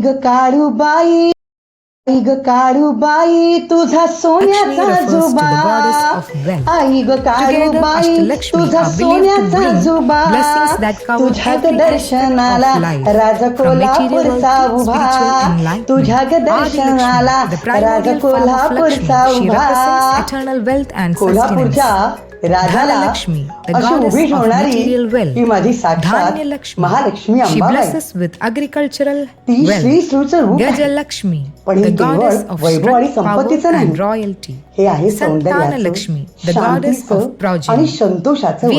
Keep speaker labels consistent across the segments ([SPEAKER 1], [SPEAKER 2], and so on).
[SPEAKER 1] वेदनु
[SPEAKER 2] egg Kalubai egg Kalubai तुझा सोन्याचा
[SPEAKER 3] Lakshmi refers to the
[SPEAKER 2] जुबा
[SPEAKER 3] goddess of wealth.
[SPEAKER 2] Egg
[SPEAKER 3] Together,
[SPEAKER 2] Kalubai
[SPEAKER 3] Ashtalakshmi
[SPEAKER 2] तुझा
[SPEAKER 3] are believed to
[SPEAKER 2] सोन्याचा
[SPEAKER 3] bring
[SPEAKER 2] जुबा
[SPEAKER 3] blessings that cover
[SPEAKER 2] तुझ्या
[SPEAKER 3] every
[SPEAKER 2] दर्शनाला
[SPEAKER 3] aspect of life,
[SPEAKER 2] Raja
[SPEAKER 3] from material
[SPEAKER 2] कोल्हापूरचा
[SPEAKER 3] to
[SPEAKER 2] उभा
[SPEAKER 3] spiritual enlightenment.
[SPEAKER 2] तुझ्या
[SPEAKER 3] Adi
[SPEAKER 2] दर्शनाला
[SPEAKER 3] Lakshmi, the primordial
[SPEAKER 2] Raja
[SPEAKER 3] form of
[SPEAKER 2] कोल्हापूरचा
[SPEAKER 3] Lakshmi, she
[SPEAKER 2] उभा
[SPEAKER 3] represents eternal wealth and
[SPEAKER 2] कोल्हापूरच्या
[SPEAKER 3] sustenance.
[SPEAKER 2] राजाला
[SPEAKER 3] लक्ष्मी
[SPEAKER 2] अशी उभी ठेवणारी ही माझी
[SPEAKER 3] अग्रिकल्चरल
[SPEAKER 2] ती
[SPEAKER 3] लक्ष्मी
[SPEAKER 2] पण हे केवळ वैभव आणि संपत्तीचं नाही. हे आहे
[SPEAKER 3] of
[SPEAKER 2] आणि. संतोषाचं
[SPEAKER 3] of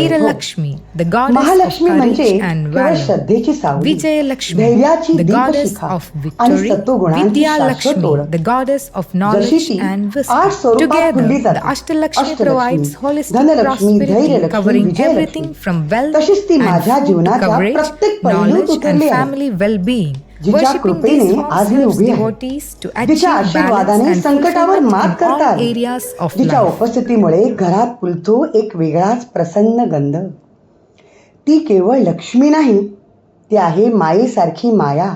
[SPEAKER 2] महालक्ष्मी म्हणजे केवळ. श्रद्धेची सावली
[SPEAKER 3] Vijayalakshmi,
[SPEAKER 2] धैर्याची दीपशिखा आणि. सत्वगुणांची शाश्वत ओळख जशी ती आठ. स्वरूपात खुलली जाते
[SPEAKER 3] holistic
[SPEAKER 2] धनलक्ष्मी धैर्यलक्ष्मी विजयलक्ष्मी तशीच ती माझ्या जीवनाच्या प्रत्येक पैलूत उतरली आहे. जिच्या कृपेने आज मी उभी आहे आशीर्वादाने संकटावर मात करतात
[SPEAKER 3] life.
[SPEAKER 2] उपस्थितीमुळे घरात फुलतो एक वेगळाच प्रसन्न गंध ती केवळ लक्ष्मी नाही ती आहे मायेसारखी माया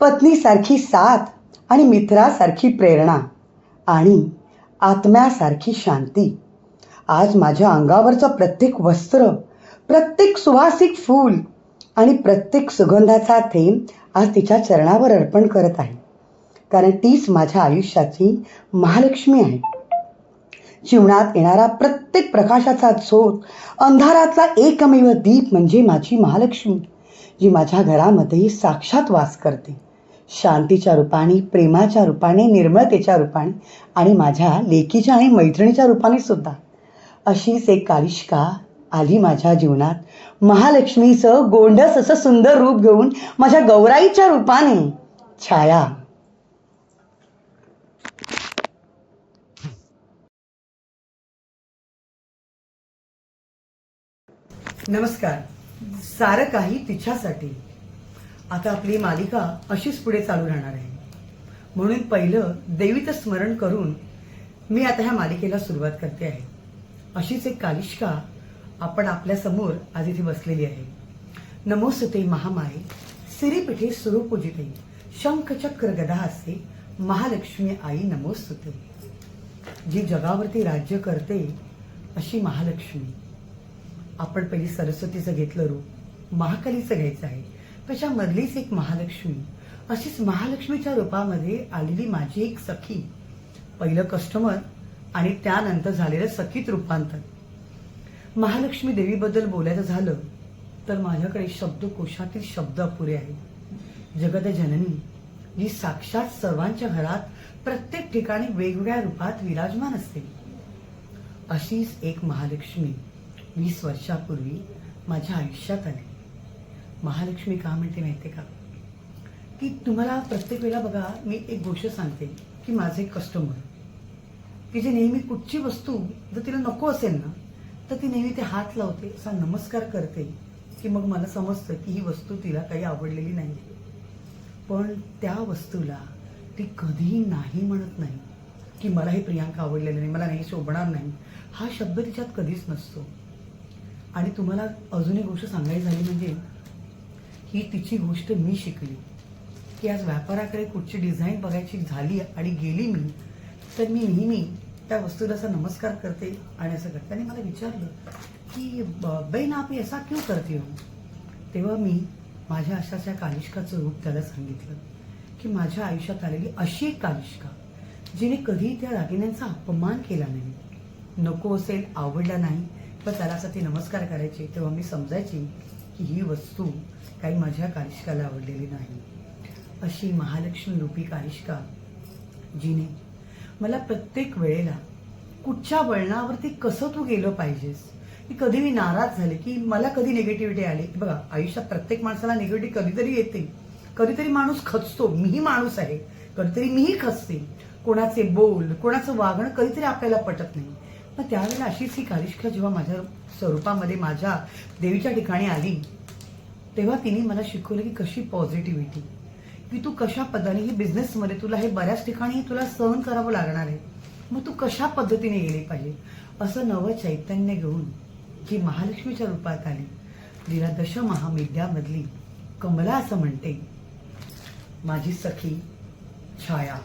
[SPEAKER 2] पत्नीसारखी साथ आणि मित्रासारखी प्रेरणा आणि आत्म्यासारखी शांती आज माझ्या अंगावरचं प्रत्येक वस्त्र प्रत्येक सुवासिक फूल आणि प्रत्येक सुगंधाचा थेंब आज तिच्या चरणावर अर्पण करत आहे. कारण तीच माझ्या आयुष्याची महालक्ष्मी आहे. जीवनात येणारा प्रत्येक प्रकाशाचा झोत अंधारातला एकमेव दीप म्हणजे माझी महालक्ष्मी जी माझ्या घरामध्ये साक्षात वास करते. शांतीच्या रूपाने प्रेमाच्या रूपाने निर्मळतेच्या रूपाने आणि माझ्या लेकीच्या आणि मैत्रिणीच्या रूपाने सुद्धा. अशीच एक कालिष्का आली माझ्या जीवनात. महालक्ष्मीचं गोंडस असं सुंदर रूप घेऊन माझ्या गौराईच्या रूपाने छाया. नमस्कार. सारं काही तिच्यासाठी. आता आपली मालिका अशीच पुढे चालू राहणार आहे. म्हणून पहिलं देवीचं स्मरण करून मी आता ह्या मालिकेला सुरुवात करते आहे. अशीच एक कालिष्का आपण आपल्यासमोर आज इथे बसलेली आहे. नमोसुते महामाये. सिरीपीठे सुरूपूजिते. शंखचक्र गदा असते महालक्ष्मी आई नमोस्तुते. जी जगावरती राज्य करते अशी महालक्ष्मी. आपण पहिली सरस्वतीचं घेतलं रूप महाकालीचं घ्यायचं आहे. त्याच्यामधलीच एक महालक्ष्मी. अशीच महालक्ष्मीच्या रूपामध्ये आलेली माझी एक सखी. पहिलं कस्टमर आणि त्यानंतर झालेलं सखीत रूपांतर. महालक्ष्मी देवीबद्दल बोलायचं झालं तर माझ्याकडे शब्दकोशातील शब्द अपुरे आहेत. जगत जननी जी साक्षात सर्वांच्या घरात प्रत्येक ठिकाणी वेगवेगळ्या रूपात विराजमान असते. अशीच एक महालक्ष्मी वीस वर्षापूर्वी माझ्या आयुष्यात आली. महालक्ष्मी का म्हणते माहिती का? की तुम्हाला प्रत्येक वेळेला बघा मी एक गोष्ट सांगते की माझे कस्टमर की जे नेहमी कुठची वस्तू जर तिला नको असेल ना तर ती नेहमी ते हात लावते असा नमस्कार करते की मग मला समजतं की ही वस्तू तिला काही आवडलेली नाही पण त्या वस्तूला ती कधीही नाही म्हणत नाही की मला हे प्रियांका आवडलेलं नाही मला नाही शोभणार नाही. हा शब्द तिच्यात कधीच नसतो. आणि तुम्हाला अजून एक गोष्ट सांगायची झाली म्हणजे ही तिची गोष्ट मी शिकली. की आज व्यापाराकडे कुठची डिझाईन बघायची झाली आणि गेली मी तर मी नेहमी त्या वस्तूला असा नमस्कार करते आणि असं करते आणि मला विचारलं की ब- बहीण आप असा क्यों करते हो? तेव्हा मी माझ्या अशाच्या कालिष्काचं रूप त्याला सांगितलं की माझ्या आयुष्यात आलेली अशी एक कालिष्का जिने कधी त्या दागिन्यांचा अपमान केला नाही. नको असेल आवडला नाही पण त्याला असं ते नमस्कार करायचे तेव्हा मी समजायची की ही वस्तू काही माझ्या कालिष्काला आवडलेली नाही. अशी महालक्ष्मी रूपी कालिष्का जिने मला प्रत्येक वेळेला कुठच्या वळणावरती कसं तू गेलं पाहिजेस? की कधी मी नाराज झाले की मला कधी निगेटिव्हिटी आली? की बघा आयुष्यात प्रत्येक माणसाला निगेटिव्ह कधीतरी येते. कधीतरी माणूस खचतो. मीही माणूस आहे. कधीतरी मीही खचते. कोणाचे बोल कोणाचं वागणं कधीतरी आपल्याला पटत नाही. पण त्यावेळेला अशीच ही कारिष्का जेव्हा माझ्या स्वरूपामध्ये माझ्या देवीच्या ठिकाणी आली तेव्हा तिने मला शिकवलं की कशी पॉझिटिव्हिटी की तू कशा पद्धतीने ही बिझनेसमध्ये तुला हे बऱ्याच ठिकाणी तुला सहन करावं लागणार आहे. मग तू कशा पद्धतीने गेली पाहिजे? असं नवं चैतन्य घेऊन जी महालक्ष्मीच्या रूपात आली जिला दशमहाविद्यामधली कमला असं म्हणते माझी सखी छाया.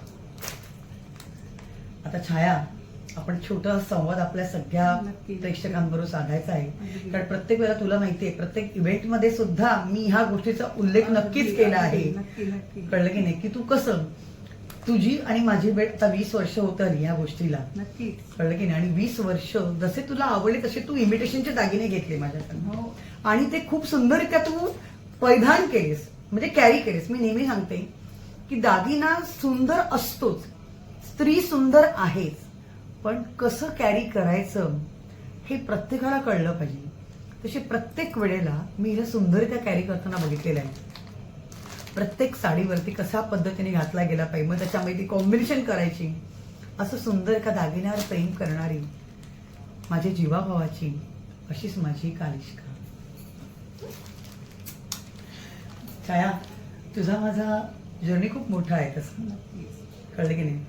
[SPEAKER 2] आता छाया आपण छोटा संवाद आपल्या सगळ्या. प्रेक्षकांबरोबर साधायचा आहे. कारण प्रत्येक वेळेला तुला माहितीये प्रत्येक इव्हेंटमध्ये सुद्धा मी ह्या गोष्टीचा उल्लेख नक्कीच केला आहे. कळलं की नाही? की तू कसं तुझी आणि माझी भेट आता वीस वर्ष होत आली या गोष्टीला.
[SPEAKER 4] नक्की
[SPEAKER 2] कळलं की नाही? आणि वीस वर्ष जसे तुला आवडले तसे तू इमिटेशनचे दागिने घेतले माझ्याकडनं.
[SPEAKER 4] हो.
[SPEAKER 2] आणि ते खूप सुंदररित्या तू परिधान केलेस म्हणजे कॅरी केलेस. मी नेहमी सांगते की दागिना सुंदर असतोच. स्त्री सुंदर आहेच. पण कसं कॅरी करायचं हे प्रत्येकाला कळलं पाहिजे. तसे प्रत्येक वेळेला मी हिला सुंदरित्या कॅरी करताना बघितलेलं आहे. प्रत्येक साडीवरती कशा पद्धतीने घातला गेला पाहिजे मग त्याच्यामध्ये ती कॉम्बिनेशन करायची. असं सुंदर एका दागिन्यावर प्रेम करणारी माझ्या जीवाभावाची अशीच माझी कालिष्का. छाया तुझा माझा जर्नी खूप मोठा आहे तसं. कळलं की नाही?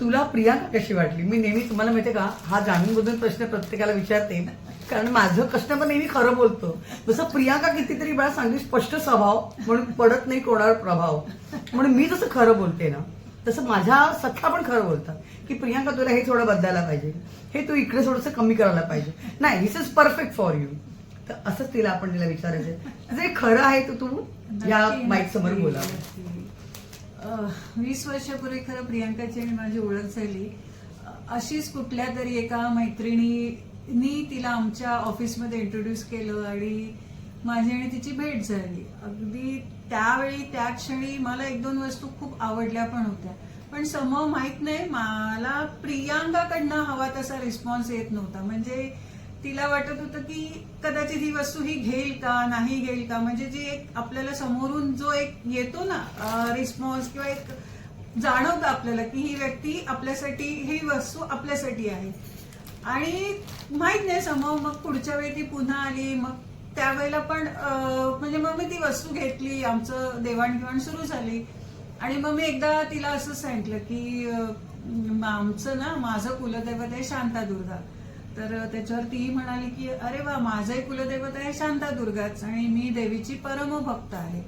[SPEAKER 2] तुला प्रियांका कशी वाटली? मी नेहमी तुम्हाला माहितीये का हा जाणून बुजून प्रश्न प्रत्येकाला विचारते. कारण माझं कस्टमर नेहमी खरं बोलतो. जसं प्रियांका कितीतरी वेळा सांगली स्पष्ट स्वभाव म्हणून पडत नाही कोणावर प्रभाव. म्हणून मी जसं खरं बोलते ना तसं माझ्या सख्या पण खरं बोलतात. की प्रियांका तुला हे थोडं बदलायला पाहिजे. हे तू इकडे थोडंसं कमी करायला पाहिजे. नाही this is perfect for you तर असंच तिला आपण तिला विचारायचं जे खरं आहे तर तू या माईक समोर बोलावं.
[SPEAKER 4] वीस वर्षापूर्वी खरं प्रियांकाची आणि माझी ओळख झाली. अशीच कुठल्या तरी एका मैत्रिणीनी तिला आमच्या ऑफिसमध्ये इंट्रोड्यूस केलं आणि माझी आणि तिची भेट झाली. अगदी त्यावेळी त्या क्षणी मला एक दोन वस्तू खूप आवडल्या पण होत्या. पण समोर माहीत नाही मला प्रियांकाकडनं हवा तसा रिस्पॉन्स येत नव्हता. म्हणजे तिला वाटत होतं की कदाचित ही वस्तू ही घेईल का नाही घेईल का? म्हणजे जी एक आपल्याला समोरून जो एक येतो ना रिस्पॉन्स किंवा एक जाणवतं आपल्याला की ही व्यक्ती आपल्यासाठी ही वस्तू आपल्यासाठी आहे. आणि माहीत नाही समोर मग पुढच्या वेळी ती पुन्हा आली मग त्यावेळेला पण म्हणजे मग मी ती वस्तू घेतली आमचं देवाणघेवाण सुरू झाली. आणि मग मी एकदा तिला असं सांगितलं की आमचं ना माझं कुलदैवत आहे शांतादुर्गा. तर त्याच्यावर ती म्हणाली की अरे वा माझंही कुलदैवत आहे शांतादुर्गाच आणि मी देवीची परमभक्त आहे.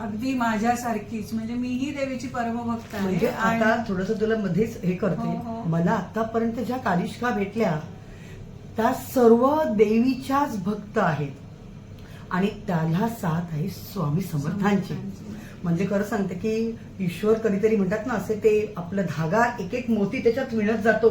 [SPEAKER 4] अगदी माझ्यासारखीच. म्हणजे मीही देवीची परमभक्त आहे
[SPEAKER 2] म्हणजे आता थोडस तुला मध्येच हे करते.
[SPEAKER 4] हो, हो.
[SPEAKER 2] मला आतापर्यंत ज्या कालिष्का भेटल्या त्या सर्व देवीच्याच भक्त आहेत. आणि त्याला साथ आहे स्वामी समर्थांची. म्हणजे खरं सांगते की ईश्वर कधीतरी म्हणतात ना असे ते आपलं धागा एक एक मोती त्याच्यात विणत जातो.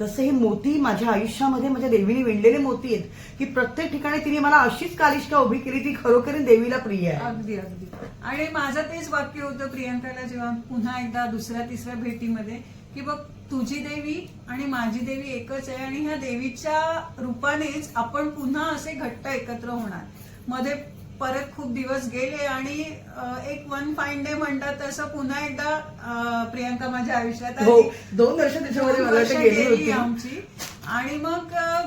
[SPEAKER 2] तसे हे मोती माझ्या आयुष्यामध्ये माझ्या देवीने विणलेले मोती आहेत. की प्रत्येक ठिकाणी तिने मला अशीच कालिष्का उभी केली ती खरोखरी देवीला प्रिय आहे.
[SPEAKER 4] अगदी अगदी. आणि माझं तेच वाक्य होतं प्रियंकाला जेव्हा पुन्हा एकदा दुसऱ्या तिसऱ्या भेटीमध्ये की बघ तुझी देवी आणि माझी देवी एकच आहे आणि ह्या देवीच्या रूपानेच आपण पुन्हा असे घट्ट एकत्र होणार. मध्ये परत खूप दिवस गेले आणि एक वन फाईन डे म्हणतात तसं पुन्हा एकदा प्रियंका माझ्या आयुष्यात
[SPEAKER 2] हो दोन वर्ष त्याच्यामध्ये मला वाटतं गेली होती.
[SPEAKER 4] आमची. आणि मग अ,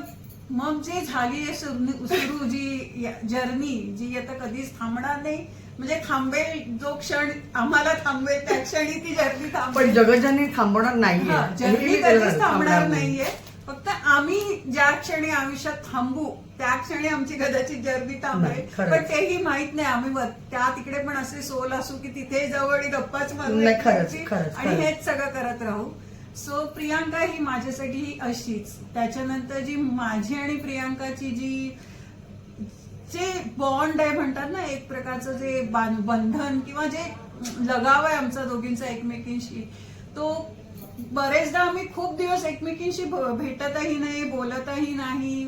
[SPEAKER 4] मग जी झाली आहे सुरू सुरू जी जर्नी जी आता कधीच थांबणार नाही. म्हणजे थांबेल जो क्षण आम्हाला थांबेल त्या क्षणी ती जर्नी
[SPEAKER 2] पण
[SPEAKER 4] थांबेल
[SPEAKER 2] जगज्जननी थांबवणार नाहीये
[SPEAKER 4] हा,
[SPEAKER 2] हे
[SPEAKER 4] जर्नी
[SPEAKER 2] मी त्याला
[SPEAKER 4] कधीच थांबणार
[SPEAKER 2] थांबणार नाही.
[SPEAKER 4] नाहीये. फक्त आम्ही ज्या क्षणी आयुष्यात थांबू त्या क्षणी आमची कदाचित जर्नी थांबेल. पण तेही माहीत नाही आम्ही त्या तिकडे पण असे सोल असू की तिथे जवळ आणि गप्पाच मारू
[SPEAKER 2] नाही, खरंच,
[SPEAKER 4] एकमेकांची
[SPEAKER 2] खरंच,
[SPEAKER 4] आणि. हेच सगळं करत राहू. सो प्रियांका ही माझ्यासाठी ही अशीच. त्याच्यानंतर जी माझी आणि प्रियांकाची जी जे बॉन्ड आहे म्हणतात ना एक प्रकारचं जे बंधन किंवा जे लगाव आहे आमचा दोघींचा एकमेकींशी तो बरेचदा आम्ही खूप दिवस एकमेकींशी भेटतही नाही बोलतही नाही.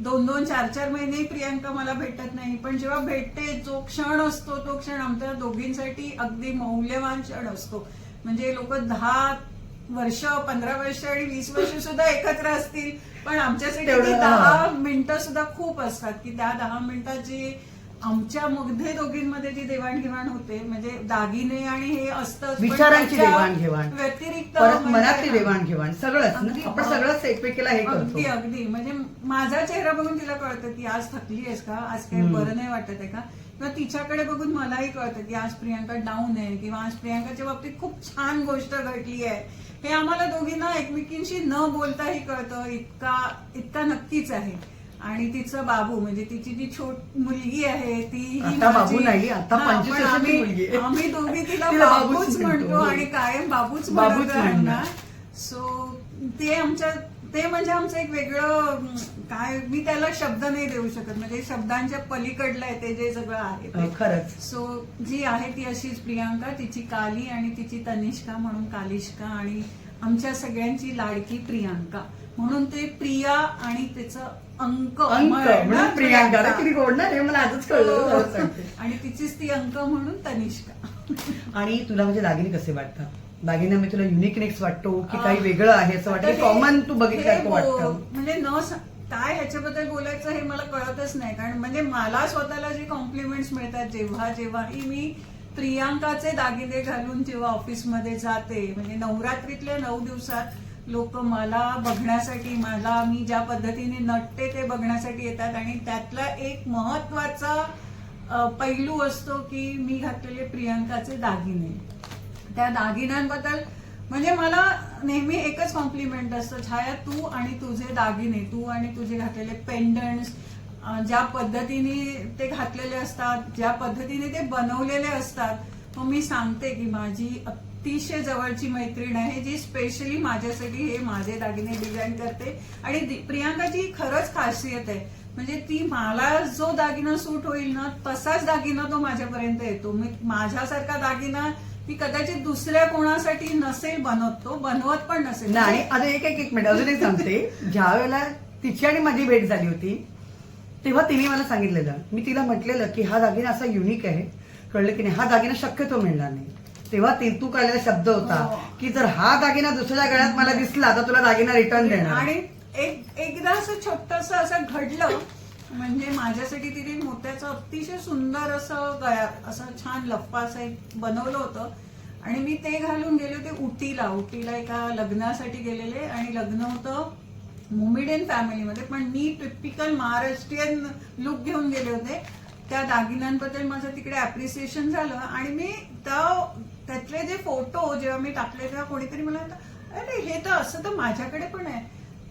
[SPEAKER 4] दोन दोन चार चार महिने प्रियांका मला भेटत नाही. पण जेव्हा भेटते जो क्षण असतो तो क्षण आमच्या दोघींसाठी अगदी मौल्यवान क्षण असतो. म्हणजे लोक दहा वर्ष पंधरा वर्ष आणि वीस वर्ष सुद्धा एकत्र असतील. पण आमच्यासाठी. दहा मिनिटं सुद्धा खूप असतात. की त्या दहा मिनिटात जे आमच्या मध्ये दोघींमध्ये जी देवाणघेवाण होते म्हणजे दागिने आणि हे असतं
[SPEAKER 2] विचारांची देवाणघेवाण
[SPEAKER 4] व्यतिरिक्त
[SPEAKER 2] परत
[SPEAKER 4] म्हणजे-
[SPEAKER 2] मनातली देवाणघेवाण सगळंच ना? आपण. सगळंच एकमेकीला हे
[SPEAKER 4] अगदी
[SPEAKER 2] करतो.
[SPEAKER 4] अगदी म्हणजे माझा चेहरा बघून तिला कळतं की आज थकली आहेस का? आज काही
[SPEAKER 2] हम्म.
[SPEAKER 4] बरं नाही वाटत आहे का? किंवा तिच्याकडे बघून मलाही कळतं की आज प्रियांका डाऊन आहे किंवा आज प्रियांकाच्या बाबतीत खूप छान गोष्ट घडली आहे. हे आम्हाला दोघींना एकमेकींशी न बोलताही कळतं. इतका इतका नक्कीच आहे. आणि तिचं बाबू म्हणजे तिची जी छोट मुलगी आहे ती ही
[SPEAKER 2] आता बाबू
[SPEAKER 4] माझी-
[SPEAKER 2] नाही, आता
[SPEAKER 4] हा,
[SPEAKER 2] 25
[SPEAKER 4] पण
[SPEAKER 2] वर्षाची
[SPEAKER 4] आम्ही-
[SPEAKER 2] मुलगी आहे.
[SPEAKER 4] आम्ही दोघी तिला
[SPEAKER 2] तिला बाबूच
[SPEAKER 4] बाबूच
[SPEAKER 2] म्हणतो.
[SPEAKER 4] म्हणतो आणि कायम बाबूच
[SPEAKER 2] बाबूच
[SPEAKER 4] म्हणत
[SPEAKER 2] म्हणणार.
[SPEAKER 4] सो ते आमच्या ते म्हणजे आमचं एक वेगळं अं, काय मी त्याला शब्द नाही देऊ शकत म्हणजे शब्दांच्या पलीकडलं आहे ते जे सगळं आहे
[SPEAKER 2] अ,
[SPEAKER 4] ते.
[SPEAKER 2] खरंच
[SPEAKER 4] सो जी आहे ती अशीच प्रियांका तिची काली आणि तिची तनिष्का म्हणून कालिष्का आणि आमच्या सगळ्यांची लाडकी प्रियांका म्हणून ते प्रिया आणि त्याचं अंक.
[SPEAKER 2] अंक.
[SPEAKER 4] म्हणून
[SPEAKER 2] प्रियांका किती हे मला आजच कळलं.
[SPEAKER 4] हो. आणि तिचीच ती अंक म्हणून तनिष्का.
[SPEAKER 2] आणि तुला म्हणजे दागिने कसे वाटतात? दागिना मी तुला युनिकनेस वाटतो की काही वेगळं आहे असं वाटतं?
[SPEAKER 4] हे-
[SPEAKER 2] कॉमन तू
[SPEAKER 4] हे
[SPEAKER 2] बघितल्यासारखं
[SPEAKER 4] बो-
[SPEAKER 2] वाटतं.
[SPEAKER 4] म्हणजे न काय ह्याच्याबद्दल बोलायचं हे मला कळतच नाही. कारण म्हणजे मला स्वतःला जे कॉम्प्लिमेंट्स मिळतात जेव्हा जेव्हाही मी प्रियांकाचे दागिने घालून जेव्हा ऑफिसमध्ये जाते म्हणजे नवरात्रीतल्या नऊ दिवसात लोक मला बघण्यासाठी मला मी ज्या पद्धतीने नटते ते बघण्यासाठी येतात आणि त्यातला एक महत्त्वाचा पैलू असतो की मी घातलेले प्रियांकाचे दागिने. त्या दागिन्यांबद्दल म्हणजे मला नेहमी एकच कॉम्प्लिमेंट असतं छाया तू आणि तुझे दागिने तू आणि तुझे घातलेले पेंडंट्स ज्या पद्धतीने ते घातलेले असतात ज्या पद्धतीने ते बनवलेले असतात. मग मी सांगते की माझी अतिशय जवळची मैत्रीण आहे जी स्पेशली माझ्यासाठी हे माझे दागिने डिझाईन करते. आणि प्रियांकाची खरंच खासियत आहे म्हणजे ती मला जो दागिना सूट होईल ना तसाच दागिना तो माझ्यापर्यंत येतो. मी माझ्यासारखा दागिना ती कदाचित दुसऱ्या कोणासाठी नसेल बनवत तो बनवत पण नसेल.
[SPEAKER 2] नाही आता एक एक एक मिनिट अजून सांगते. ज्या वेळेला तिची आणि माझी भेट झाली होती तेव्हा तिने मला सांगितलेलं मी तिला म्हटलेलं की हा दागिना असा युनिक आहे. कळलं की नाही हा दागिना शक्यतो मिळणार नाही. तेव्हा ते तू काढलेला शब्द होता
[SPEAKER 4] हो.
[SPEAKER 2] की जर हा दागिना दुसऱ्या गळ्यात मला दिसला तर तुला दागिना रिटर्न देणार.
[SPEAKER 4] आणि एक एकदा असं छोटस असं घडलं म्हणजे माझ्यासाठी तिने मोत्याचं अतिशय सुंदर असं गळ्या असं छान लफ्फा असं एक बनवलं होतं. आणि मी ते घालून गेले होते उटीला. उटीला एका लग्नासाठी गेलेले आणि लग्न होतं मुमिडियन फॅमिलीमध्ये. पण मी टिपिकल महाराष्ट्रीयन लुक घेऊन गेले होते. त्या दागिन्यांबद्दल माझं तिकडे अप्रिसिएशन झालं आणि मी त्या- त्यातले जे फोटो जेव्हा मी टाकले तेव्हा कोणीतरी मला अरे हे तर असं तर माझ्याकडे पण आहे.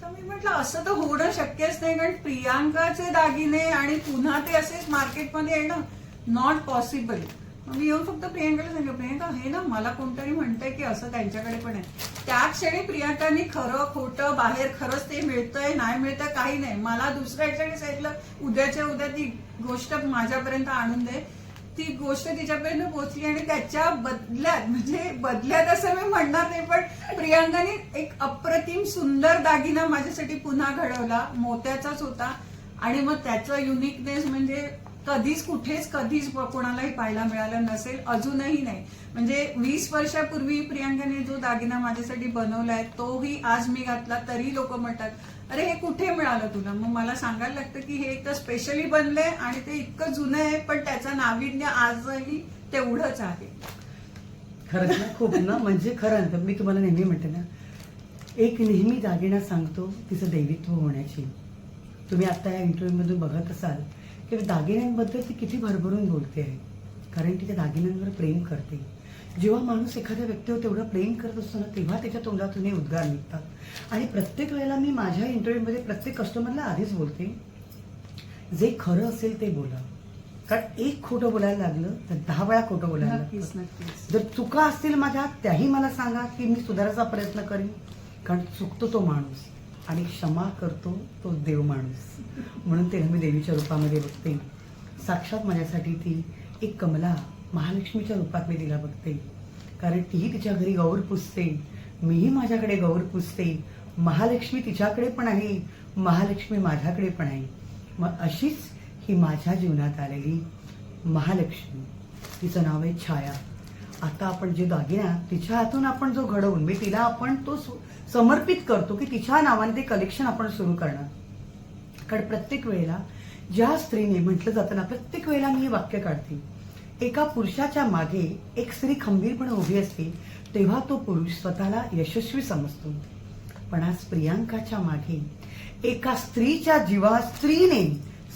[SPEAKER 4] तर मी म्हटलं असं तर होणं शक्यच नाही कारण प्रियांकाचे दागिने आणि पुन्हा ते असेच मार्केटमध्ये येणं नॉट पॉसिबल मी येऊन फक्त प्रियांकाला सांगितलं प्रियांका हे ना मला कोणतरी म्हणतंय की असं त्यांच्याकडे पण आहे. त्या क्षणी प्रियांकानी खरं खोटं बाहेर खरंच ते मिळतंय नाही मिळतंय काही नाही. मला दुसऱ्या क्षणी सांगितलं उद्याच्या उद्या ती गोष्ट माझ्यापर्यंत आणून दे. ती गोष्ट तिच्यापर्यंत पोहोचली आणि त्याच्या बदल्यात म्हणजे बदल्यात असं मी म्हणणार नाही पण प्रियांकाने एक अप्रतिम सुंदर दागिना माझ्यासाठी पुन्हा घडवला. मोत्याचाच होता. आणि मग त्याचा युनिकनेस म्हणजे कधीच कुठेच कधीच कोणालाही पाहायला मिळालं नसेल अजूनही नाही. म्हणजे वीस वर्षापूर्वी प्रियांकाने जो दागिना माझ्यासाठी बनवलाय तोही आज मी घातला तरी लोक म्हणतात अरे हे कुठे मिळालं तुला? मग मला सांगायला लागतं की हे एक तर स्पेशली बनलंय आणि ते इतकं जुनं आहे पण त्याचं नाविन्य आजही तेवढंच आहे.
[SPEAKER 2] खरंच ना खूप ना? म्हणजे खरं तर मी तुम्हाला नेहमी म्हणते ना एक नेहमी दागिना सांगतो तिचं दैवित्व होण्याची. तुम्ही आता या इंटरव्ह्यूमधून बघत असाल की दागिन्यांबद्दल ती किती भरभरून बोलते आहे. कारण ती त्या दागिन्यांवर प्रेम करते. जेव्हा माणूस एखाद्या व्यक्तीवर तेवढं प्रेम करत असतो ना तेव्हा त्याच्या तोंडातून हे उद्गार निघतात. आणि प्रत्येक वेळेला मी माझ्या इंटरव्ह्यूमध्ये प्रत्येक कस्टमरला आधीच बोलते जे खरं असेल ते बोला. कारण एक खोटं बोलायला लागलं तर दहा वेळा खोटं बोलायला जर चुका असतील माझ्या त्याही मला सांगा की मी सुधारायचा प्रयत्न करीन. कारण चुकतो तो माणूस. आणि क्षमा करतो तो देव माणूस. म्हणून ते मी देवीच्या रूपामध्ये बघते. साक्षात माझ्यासाठी ती एक कमला महालक्ष्मीच्या रूपात मी तिला बघते. कारण तीही तिच्या घरी गौर पुजते मीही माझ्याकडे गौर पुजते महालक्ष्मी तिच्याकडे पण आहे. महालक्ष्मी माझ्याकडे पण आहे. मग अशीच ही माझ्या जीवनात आलेली महालक्ष्मी. तिचं नाव आहे छाया. आता आपण जे दागिना तिच्या हातून आपण जो घडवून मी तिला आपण तो समर्पित करतो की तिच्या नावाने ते कलेक्शन आपण सुरू करणार. कारण प्रत्येक वेळेला ज्या स्त्रीने म्हटलं जातं ना प्रत्येक वेळेला मी हे वाक्य काढते. एका पुरुषाच्या मागे एक स्त्री खंबीरपणे उभी असते तेव्हा तो पुरुष स्वतःला यशस्वी समजतो. पण आज प्रियांकाच्या मागे एका स्त्रीच्या जीवा स्त्रीने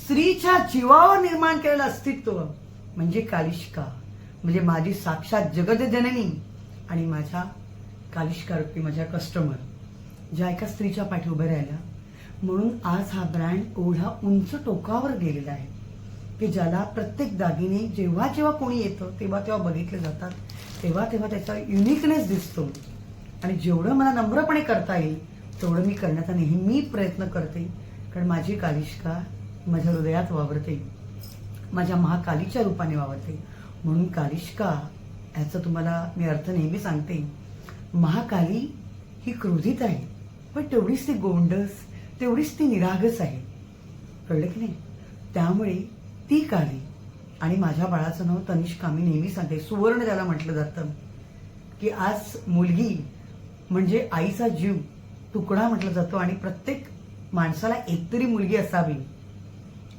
[SPEAKER 2] स्त्रीच्या जीवावर निर्माण केलेलं अस्तित्व म्हणजे कालिष्का म्हणजे माझी साक्षात जगदजननी आणि माझ्या कालिष्कार रूपी माझ्या कस्टमर ज्या एका स्त्रीच्या पाठी उभ्या राहिल्या. म्हणून आज हा ब्रँड एवढा उंच टोकावर गेलेला आहे की ज्याला प्रत्येक दागिने जेव्हा जेव्हा कोणी येतं तेव्हा तेव्हा बघितले जातात तेव्हा तेव्हा त्याचा युनिकनेस दिसतो. आणि जेवढं मला नम्रपणे करता येईल तेवढं मी करण्याचा नेहमी प्रयत्न करते कारण माझी कालिष्का माझ्या हृदयात वावरते माझ्या महाकालीच्या रूपाने वावरते. म्हणून कालिष्का ह्याचं तुम्हाला मी अर्थ नेहमी सांगते महाकाली ही क्रोधित आहे पण तेवढीच ती गोंडस तेवढीच ती निरागस आहे. कळलं की नाही? त्यामुळे ती काली आणि माझ्या बाळाचं नाव तनिष्का मी नेहमी सांगते. सुवर्ण त्याला म्हटलं जातं की आज मुलगी म्हणजे आईचा जीव तुकडा म्हटलं जातो आणि प्रत्येक माणसाला एकतरी मुलगी असावी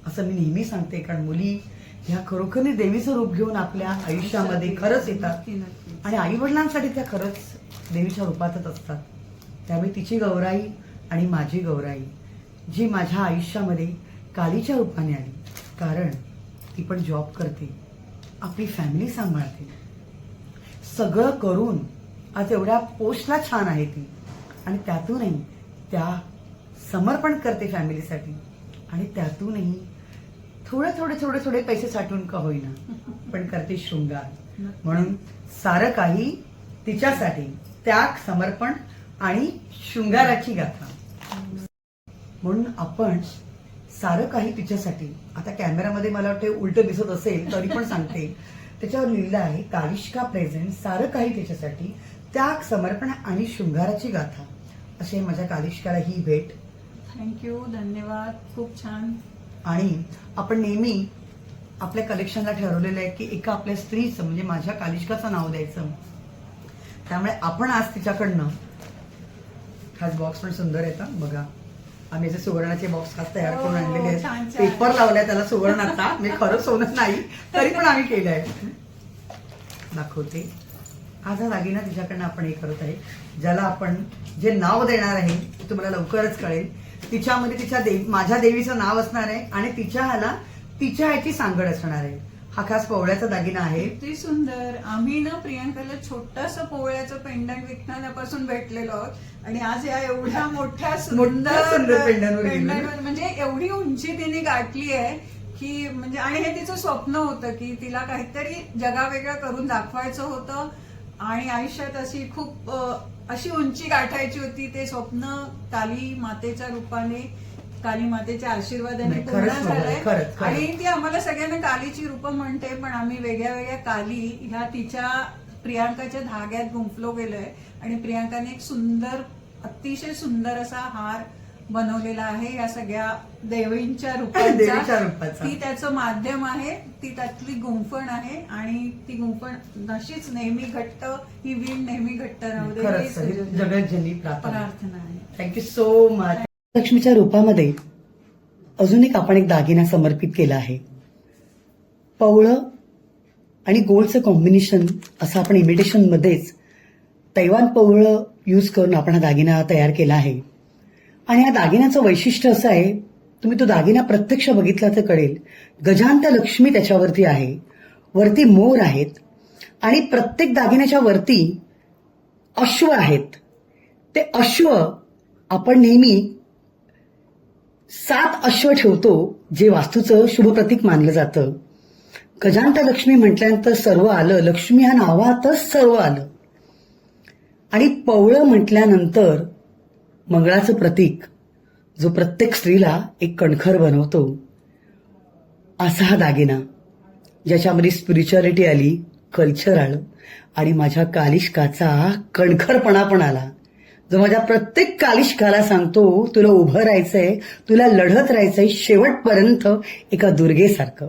[SPEAKER 2] असं मी नेहमी सांगते. कारण मुली ह्या खरोखर देवीचं रूप घेऊन आपल्या आयुष्यामध्ये खरंच येतात. आणि आई वडिलांसाठी त्या खरंच देवीच्या रूपातच असतात. त्यामुळे तिची गौराई आणि माझी गौराई जी माझ्या आयुष्यामध्ये कालीच्या रूपाने आली. कारण ती पण जॉब करते. आपली फॅमिली सांभाळते. सगळं करून आज एवढ्या पोस्टला छान आहे ती. आणि त्यातूनही त्या समर्पण करते फॅमिलीसाठी. आणि त्यातूनही थोडे थोडे थोडे थोडे पैसे साठवून का होईना. पण करते शृंगार. म्हणून सारं काही तिच्यासाठी त्याग समर्पण आणि शृंगाराची गाथा. म्हणून आपण सारं काही तिच्यासाठी आता कॅमेरामध्ये मला वाटते उलट दिसत असेल तरी पण सांगते. त्याच्यावर लिहिलं आहे कालिष्का प्रेझेंट सारं काही तिच्यासाठी त्याग समर्पण आणि शृंगाराची गाथा. असे माझ्या कालिष्काला ही भेट.
[SPEAKER 4] थँक्यू धन्यवाद खूप छान.
[SPEAKER 2] आणि आपण नेहमी आपल्या कलेक्शनला ठरवलेलं आहे की एका आपल्या स्त्रीचं म्हणजे माझ्या कालिष्काचं नाव द्यायचं. त्यामुळे आपण आज तिच्याकडनं खास बॉक्स पण सुंदर हा, बघा. आम्ही जे सुवर्णाचे बॉक्स खास तयार करून
[SPEAKER 4] हो,
[SPEAKER 2] आणलेले आहेत. पेपर लावलाय त्याला सुवर्णाचा मी खरं सोनं नाही तरी पण आम्ही केलंय दाखवते. आज हा दागिना तिच्याकडनं आपण हे करत आहे. ज्याला आपण जे नाव देणार आहे ते तुम्हाला लवकरच कळेल. तिच्यामध्ये तिच्या देव माझ्या देवीचं नाव असणार आहे आणि तिच्या ह्याला तिच्या ह्याची सांगड असणार आहे. हा खास पवळ्याचा दागिना आहे.
[SPEAKER 4] किती सुंदर. आम्ही ना प्रियांकाला छोटस पोळ्याचं पेंडंट विकणाऱ्यापासून भेटलेलो आहोत. आणि आज या एवढ्या मोठ्या
[SPEAKER 2] सुंदर. पेंडंटवर
[SPEAKER 4] म्हणजे एवढी उंची तिने गाठली आहे की म्हणजे आणि हे तिचं स्वप्न होतं की तिला काहीतरी जगावेगळं करून दाखवायचं होतं. आणि आयुष्यात अशी खूप अ, अशी उंची गाठायची होती. ते स्वप्न काली मातेच्या रूपाने. काली मातेच्या आशीर्वादाने
[SPEAKER 2] नाही,
[SPEAKER 4] पूर्ण
[SPEAKER 2] खरंच
[SPEAKER 4] झालंय.
[SPEAKER 2] खरंच, खरंच.
[SPEAKER 4] आणि ती आम्हाला सगळ्यांना कालीची रूपं म्हणते पण आम्ही वेगळ्या वेगळ्या काली ह्या तिच्या प्रियांकाच्या धाग्यात गुंफलो गेलोय. आणि प्रियांकाने एक सुंदर अतिशय सुंदर असा हार बनवलेला आहे या सगळ्या देवींच्या
[SPEAKER 2] देवीच्या
[SPEAKER 4] रूपांचा.
[SPEAKER 2] रूपाचा.
[SPEAKER 4] ती त्याचं माध्यम आहे ती त्यातली गुंफण आहे आणि ती गुंफण अशीच नेहमी घट्ट ही वीण नेहमी घट्ट राहू दे
[SPEAKER 2] खरंच
[SPEAKER 4] ही
[SPEAKER 2] जगतजननी प्रार्थना.
[SPEAKER 4] प्रार्थना आहे.
[SPEAKER 2] थँक्यू सो मच लक्ष्मीच्या रूपामध्ये अजून एक आपण एक दागिना समर्पित केला आहे. पवळं आणि गोल्डचं कॉम्बिनेशन असं आपण इमिटेशनमध्येच तैवान पवळं यूज करून आपण हा दागिना तयार केला आहे. आणि या दागिन्याचं वैशिष्ट्य असं आहे तुम्ही तो दागिना प्रत्यक्ष बघितला तर कळेल गजांत लक्ष्मी त्याच्यावरती आहे वरती मोर आहेत आणि प्रत्येक दागिन्याच्या वरती अश्व आहेत. ते अश्व आपण नेहमी सात अश्व ठेवतो जे वास्तूचं शुभ प्रतीक मानलं जातं. गजांत लक्ष्मी म्हटल्यानंतर सर्व आलं लक्ष्मी ह्या नावातच सर्व आलं. आणि पवळं म्हटल्यानंतर मंगळाचं प्रतीक जो प्रत्येक स्त्रीला एक कणखर बनवतो. असा हा दागिना ज्याच्यामध्ये स्पिरिच्युअलिटी आली कल्चर आलं आणि माझ्या कालिष्काचा कणखरपणा पण आला. जो माझ्या प्रत्येक कालिष्काला सांगतो तुला उभं राहायचंय तुला लढत राहायचंय शेवटपर्यंत एका दुर्गेसारखं.